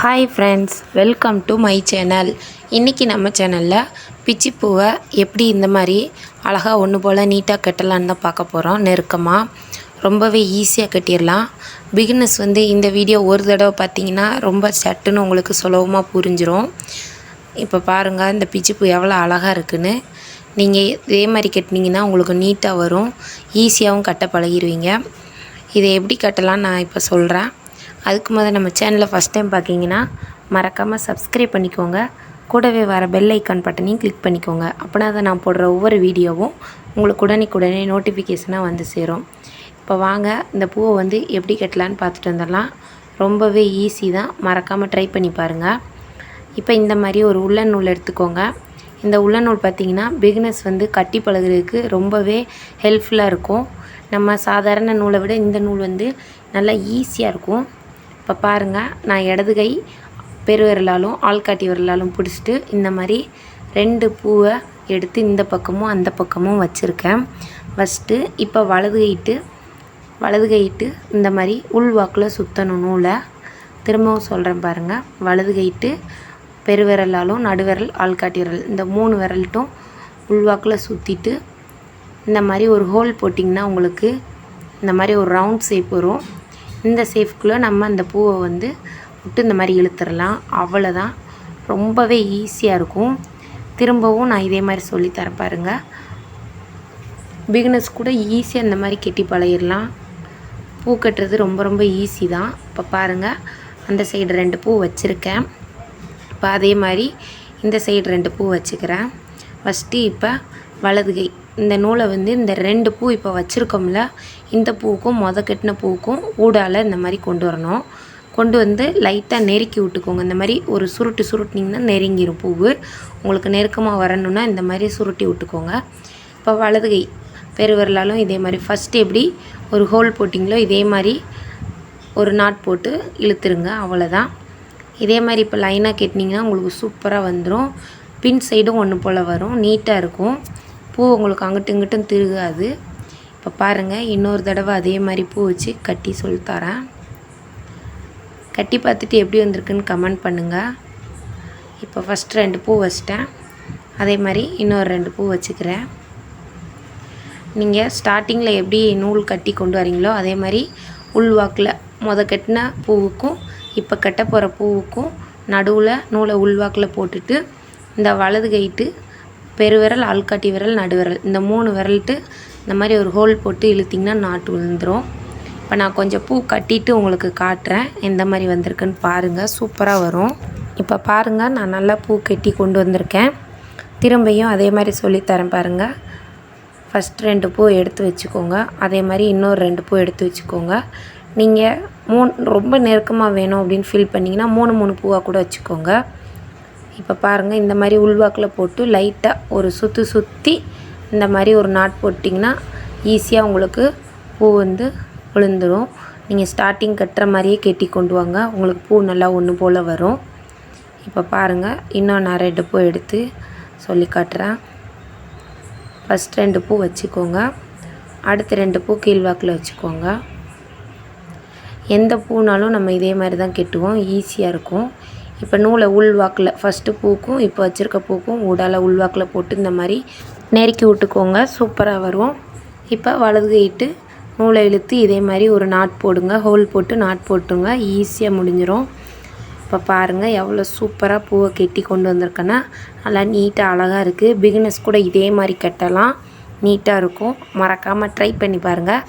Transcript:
Hi friends welcome to my channel இன்றைக்கி நம்ம சேனலில் பிச்சிப்பூவை எப்படி இந்த மாதிரி அழகாக ஒன்று போல் நீட்டாக கட்டலான்னு தான் பார்க்க போகிறோம் நெருக்கமாக ரொம்பவே ஈஸியாக கட்டிடலாம். பிகினஸ் வந்து இந்த வீடியோ ஒரு தடவை பார்த்தீங்கன்னா ரொம்ப சட்டுன்னு உங்களுக்கு சுலபமாக புரிஞ்சிரும். இப்போ பாருங்கள் இந்த பிச்சிப்பூ எவ்வளோ அழகாக இருக்குன்னு. நீங்கள் இதே மாதிரி கட்டினீங்கன்னா உங்களுக்கு நீட்டாக வரும். ஈஸியாகவும் கட்ட பழகிடுவீங்க இதை எப்படி கட்டலாம்னு நான் இப்போ சொல்கிறேன் அதுக்கு முதல் நம்ம சேனலை ஃபஸ்ட் டைம் பார்க்கிங்கன்னா மறக்காமல் சப்ஸ்கிரைப் பண்ணிக்கோங்க. கூடவே வர பெல் ஐக்கான் பட்டனையும் கிளிக் பண்ணிக்கோங்க. அப்படின்னா அதை நான் போடுற ஒவ்வொரு வீடியோவும் உங்களுக்கு உடனே நோட்டிஃபிகேஷனாக வந்து சேரும். இப்போ வாங்க இந்த பூவை வந்து எப்படி கட்டலான்னு பார்த்துட்டு வந்துடலாம். ரொம்பவே ஈஸி தான். மறக்காமல் ட்ரை பண்ணி பாருங்கள் இப்போ இந்த மாதிரி ஒரு உள்ளன் நூல் எடுத்துக்கோங்க. இந்த உள்ள நூல் பார்த்திங்கன்னா பிகினஸ் வந்து கட்டி பழகிறதுக்கு ரொம்பவே ஹெல்ப்ஃபுல்லாக இருக்கும். நம்ம சாதாரண நூலை விட இந்த நூல் வந்து நல்லா ஈஸியாக இருக்கும். இப்போ பாருங்கள் நான் இடது கை பெருவிரலாலும் ஆள்காட்டி விரலாலும் பிடிச்சிட்டு இந்த மாதிரி ரெண்டு பூவை எடுத்து இந்த பக்கமும் அந்த பக்கமும் வச்சுருக்கேன். ஃபஸ்ட்டு இப்போ வலது கைட்டு வலது கைட்டு இந்த மாதிரி உள்வாக்கில் சுற்றணும் நூலை. திரும்பவும் சொல்கிறேன் பாருங்கள் வலது கைட்டு பெருவிரலாலும் நடுவிரல் ஆள்காட்டி விரல் இந்த மூணு விரல்ட்டும் உள்வாக்கில் சுற்றிட்டு இந்த மாதிரி ஒரு ஹோல் போட்டிங்கன்னா உங்களுக்கு இந்த மாதிரி ஒரு ரவுண்ட் ஷேப் வரும். இந்த சேஃப்குள்ளே நம்ம அந்த பூவை வந்து விட்டு இந்த மாதிரி இழுத்துடலாம் அவ்வளோதான் ரொம்பவே ஈஸியாக இருக்கும். திரும்பவும் நான் இதே மாதிரி சொல்லித்தரேன் பாருங்கள் பிகினர்ஸ் கூட ஈஸியாக இந்த மாதிரி கெட்டி பழகிடலாம் பூ கட்டுறது ரொம்ப ரொம்ப ஈஸி தான். இப்போ பாருங்கள் அந்த சைடு ரெண்டு பூ வச்சுருக்கேன். இப்போ அதே மாதிரி இந்த சைடு ரெண்டு பூ வச்சுக்கிறேன். ஃபஸ்ட்டு இப்போ வலது கை. இந்த நூலை வந்து இந்த ரெண்டு பூ இப்போ வச்சுருக்கோம்ல இந்த பூவுக்கும் மொத கட்டின பூவுக்கும் ஊடால் இந்த மாதிரி கொண்டு வரணும். கொண்டு வந்து லைட்டாக நெருக்கி விட்டுக்கோங்க. இந்த மாதிரி ஒரு சுருட்டு சுருட்டினிங்கன்னா நெருங்கிடும் பூவு. உங்களுக்கு நெருக்கமாக வரணுன்னா இந்த மாதிரி சுருட்டி விட்டுக்கோங்க. இப்போ வலது கை பெருவிரலாலும் இதே மாதிரி ஃபஸ்ட்டு எப்படி ஒரு ஹோல் போட்டிங்களோ இதே மாதிரி ஒரு நாட் போட்டு இழுத்துருங்க. அவ்வளோதான் இதே மாதிரி இப்போ லைனாக கட்டினீங்கன்னா உங்களுக்கு சூப்பராக வந்துடும் பின் சைடும் ஒன்று போல் வரும். நீட்டாக இருக்கும். பூ உங்களுக்கு அங்கிட்டும் இங்கிட்டும் திருகாது. இப்போ பாருங்கள் இன்னொரு தடவை அதே மாதிரி பூ வச்சு கட்டி சொல்லித்தரேன் கட்டி பார்த்துட்டு எப்படி வந்திருக்குன்னு கமெண்ட் பண்ணுங்கள் இப்போ ஃபஸ்ட் ரெண்டு பூ வச்சிட்டேன். அதே மாதிரி இன்னொரு ரெண்டு பூ வச்சுக்கிறேன். நீங்கள் ஸ்டார்டிங்கில் எப்படி நூல் கட்டி கொண்டு வரீங்களோ அதே மாதிரி உள்வாக்கில் முத கட்டின பூவுக்கும் இப்போ கட்ட போகிற பூவுக்கும் நடுவில் நூலை உள்வாக்கில் போட்டுட்டு இந்த வலது கைட்டு பெருவிரல் ஆள்காட்டி விரல் நடுவிரல். இந்த மூணு விரல்ட்டு இந்த மாதிரி ஒரு ஹோல் போட்டு இழுத்திங்கன்னா நாட்டு விழுந்துடும் இப்போ நான் கொஞ்சம் பூ கட்டிட்டு உங்களுக்கு காட்டுறேன். எந்த மாதிரி வந்திருக்குன்னு பாருங்கள் சூப்பராக வரும். இப்போ பாருங்கள் நான் நல்லா பூ கட்டி கொண்டு வந்திருக்கேன். திரும்பியும் அதே மாதிரி சொல்லித்தரேன் பாருங்கள் ஃபஸ்ட் ரெண்டு பூ எடுத்து வச்சுக்கோங்க. அதே மாதிரி இன்னொரு ரெண்டு பூ எடுத்து வச்சுக்கோங்க. நீங்கள் மூணு ரொம்ப நெருக்கமாக வேணும் அப்படின்னு ஃபீல் பண்ணிங்கன்னா மூணு மூணு பூவாக கூட வச்சுக்கோங்க. இப்போ பாருங்கள் இந்த மாதிரி உள்வாக்கில் போட்டு லைட்டாக ஒரு சுற்றி சுற்றி இந்த மாதிரி ஒரு நாட் போட்டிங்கன்னா ஈஸியாக உங்களுக்கு பூ வந்து விழுந்துடும் நீங்கள் ஸ்டார்டிங் கட்டுற மாதிரியே கெட்டி கொண்டு வாங்க. உங்களுக்கு பூ நல்லா ஒன்று போல் வரும். இப்போ பாருங்கள் இன்னும் நான் ரெண்டு பூ எடுத்து சொல்லி காட்டுறேன். ஃபஸ்ட் ரெண்டு பூ வச்சுக்கோங்க. அடுத்த ரெண்டு பூ கீழ்வாக்கில் வச்சுக்கோங்க. எந்த பூனாலும் நம்ம இதே மாதிரி தான் கெட்டுவோம். ஈஸியாக இருக்கும். இப்போ நூலை உள்வாக்கில் ஃபஸ்ட்டு பூக்கும் இப்போ வச்சுருக்க பூக்கும் உடால உள்வாக்கில் போட்டு இந்த மாதிரி நெருக்கி விட்டுக்கோங்க. சூப்பராக வரும். இப்போ வலது கைட்டு நூலை இழுத்து இதே மாதிரி ஒரு நாட் போடுங்க. ஹோல் போட்டு நாட் போட்டுங்க ஈஸியாக முடிஞ்சிடும் இப்போ பாருங்கள் எவ்வளோ சூப்பராக பூவை கெட்டி கொண்டு வந்திருக்கேன்னா நல்லா நீட்டாக அழகாக இருக்குது பிகினஸ் கூட இதே மாதிரி கட்டலாம். நீட்டாக இருக்கும். மறக்காமல் ட்ரை பண்ணி பாருங்கள்